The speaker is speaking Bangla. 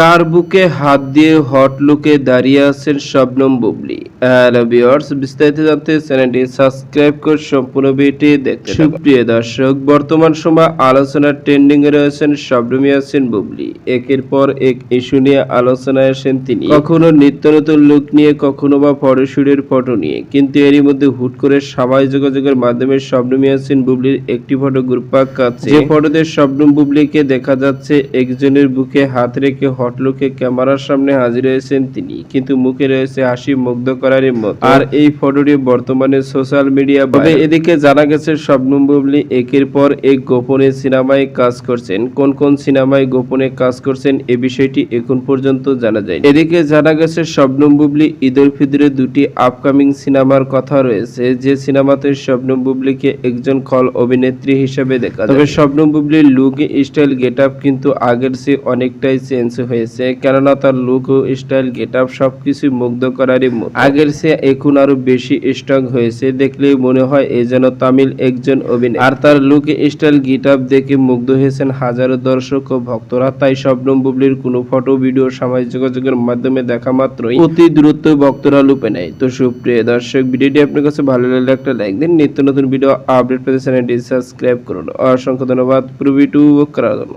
কার বুকে হাত দিয়ে হট লুকে দাঁড়িয়ে আছেন শবনম বুবলি? ভিউয়ার্স, বিস্তারিত জানতে চ্যানেলটি সাবস্ক্রাইব করে সম্পূর্ণ ভিডিওটি দেখতে সুপ্রিয় দর্শক, বর্তমান সময় আলোচনার ট্রেন্ডিং এ রয়েছেন শবনম ইয়াসিন বুবলি। একের পর এক ইস্যু নিয়ে আলোচনায় আসেন তিনি। কখনো নিত্য নতুন লুক নিয়ে, কখনো বা ফটোশুটের ফটো নিয়ে। কিন্তু এরই মধ্যে হুট করে সামাজিক যোগাযোগের মাধ্যমে শবনম ইয়াসিন বুবলির একটি ফটো গ্রুপ পাক কাছে যে ফটোতে শবনম বুবলিকে দেখা যাচ্ছে, একজনের বুকে হাত রেখে হটলুকে ক্যামেরার সামনে হাজির হয়েছেন তিনি কিন্তু মুখে রয়েছে হাসি মুগ্ধ করার মতো আর এই ফটোটি বর্তমানে সোশ্যাল মিডিয়া তবে এদিকে জানা গেছে শবনম বুবলি একের পর এক গোপনে সিনেমায় কাজ করছেন। কোন কোন সিনেমায় গোপনে কাজ করছেন এ বিষয়টি এখন পর্যন্ত জানা যায় এদিকে জানা গেছে শবনম বুবলি ঈদুল ফিতরে দুটি আপকামিং সিনেমার কথা রয়েছে যে সিনেমাতে শবনম বুবলিকে একজন খল অভিনেত্রী হিসেবে দেখা যায়। তবে শবনম বুবলির লুক স্টাইল গেট আপ কিন্তু আগের চেয়ে অনেকটাই চেঞ্জ হয়েছে, কেননা তার লুক ও স্টাইল গেট আপ সবকিছু মুগ্ধ করারই আগের চেয়ে এখন আরও বেশি স্ট্রং হয়েছে, দেখলেই মনে হয় এ যেন তামিল একজন অভিনেতা। আর তার লুক স্টাইল গেট আপ দেখে মুগ্ধ হয়েছেন হাজারো দর্শক ও ভক্তরা, তাই শবনম বুবলির কোনো ফটো ভিডিও সামাজিক যোগাযোগের মাধ্যমে দেখা মাত্রই অতি দ্রুত ভক্তরা লুপে নেয়। তো সুপ্রিয় দর্শক, ভিডিওটি আপনার কাছে ভালো লাগলে একটা লাইক দিন, নিত্য নতুন ভিডিও আপডেট পেতে চ্যানেলটি সাবস্ক্রাইব করুন। অসংখ্য ধন্যবাদ পুরো ভিডিও করার জন্য